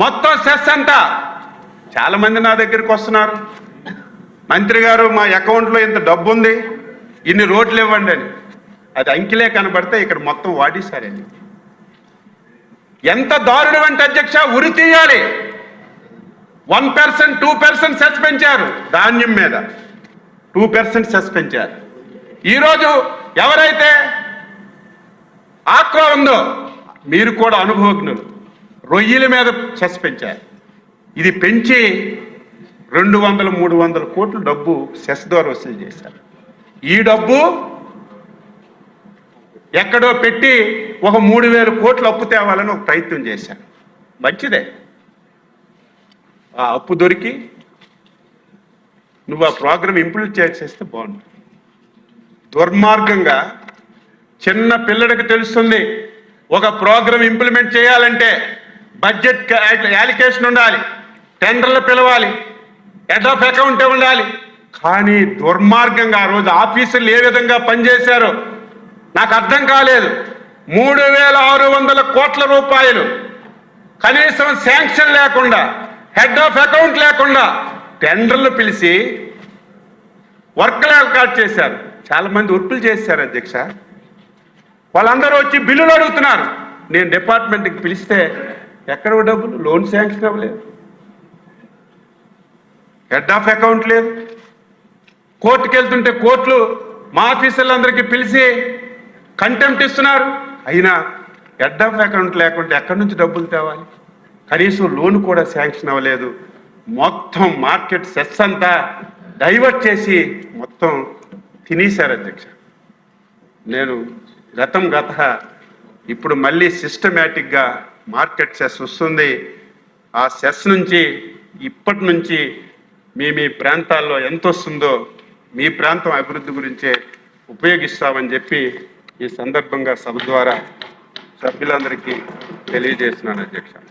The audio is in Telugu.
మొత్తం సెస్ అంతా. చాలా మంది నా దగ్గరికి వస్తున్నారు. మంత్రి గారు మా అకౌంట్లో ఇంత డబ్బు ఉంది ఇన్ని రోడ్లు ఇవ్వండి అని. అది అంకిలే కనబడితే ఇక్కడ మొత్తం వాడేశారండి. ఎంత దారుణం అంటే అధ్యక్ష ఉరి తీయాలి. One percent two percent cess పెంచారు ధాన్యం మీద. టూ పర్సెంట్ సెస్ పెంచారు. ఈరోజు ఎవరైతే ఆక్వా ఉందో మీరు కూడా అనుభవజ్ఞులు. రొయ్యల మీద సెస్ పెంచారు. ఇది పెంచి రెండు వందల మూడు వందల కోట్ల డబ్బు సెస్ ద్వారా వసూలు చేశారు. ఈ డబ్బు ఎక్కడో పెట్టి ఒక మూడు వేల కోట్లు అప్పు తేవాలని ఒక ప్రయత్నం చేశారు. మంచిదే. ఆ అప్పు దొరికి నువ్వు ఆ ప్రోగ్రామ్ ఇంప్లిమెంట్ చేసేస్తే బాగుంటుంది దుర్మార్గంగా చిన్న పిల్లడికి తెలుస్తుంది ఒక ప్రోగ్రామ్ ఇంప్లిమెంట్ చేయాలంటే బడ్జెట్ యాలికేషన్ ఉండాలి. టెండర్లు పిలవాలి. హెడ్ ఆఫ్ అకౌంట్ ఉండాలి. కానీ దుర్మార్గంగా ఆ రోజు ఆఫీసులు ఏ విధంగా పనిచేశారో నాకు అర్థం కాలేదు. మూడు వేల ఆరు వందల కోట్ల రూపాయలు. కనీసం శాంక్షన్ లేకుండా హెడ్ ఆఫ్ అకౌంట్ లేకుండా టెండర్లు పిలిచి వర్క్లు ఏర్పాటు చేశారు. చాలా మంది వర్కులు చేశారు అధ్యక్ష. వాళ్ళందరూ వచ్చి బిల్లులు అడుగుతున్నారు. నేను డిపార్ట్మెంట్కి పిలిస్తే ఎక్కడ డబ్బులు? లోన్ శాంక్షన్ అవ్వలేదు. హెడ్ ఆఫ్ అకౌంట్ లేదు. కోర్టుకి వెళ్తుంటే కోర్టులు మా ఆఫీసర్లందరికీ పిలిచి కంటెంప్ట్ ఇస్తున్నారు. అయినా హెడ్ ఆఫ్ అకౌంట్ లేకుంటే ఎక్కడి నుంచి డబ్బులు తేవాలి? కనీసం లోన్ కూడా శాంక్షన్ అవ్వలేదు. మొత్తం మార్కెట్ సెస్ అంతా డైవర్ట్ చేసి మొత్తం తినేశారు అధ్యక్ష. నేను గతం గత ఇప్పుడు మళ్ళీ సిస్టమేటిక్గా మార్కెట్ సెస్ వస్తుంది. ఆ సెస్ నుంచి ఇప్పటి నుంచి మీ మీ ప్రాంతాల్లో ఎంత వస్తుందో మీ ప్రాంతం అభివృద్ధి గురించే ఉపయోగిస్తామని చెప్పి ఈ సందర్భంగా సభ ద్వారా సభ్యులందరికీ తెలియజేస్తున్నాను అధ్యక్ష.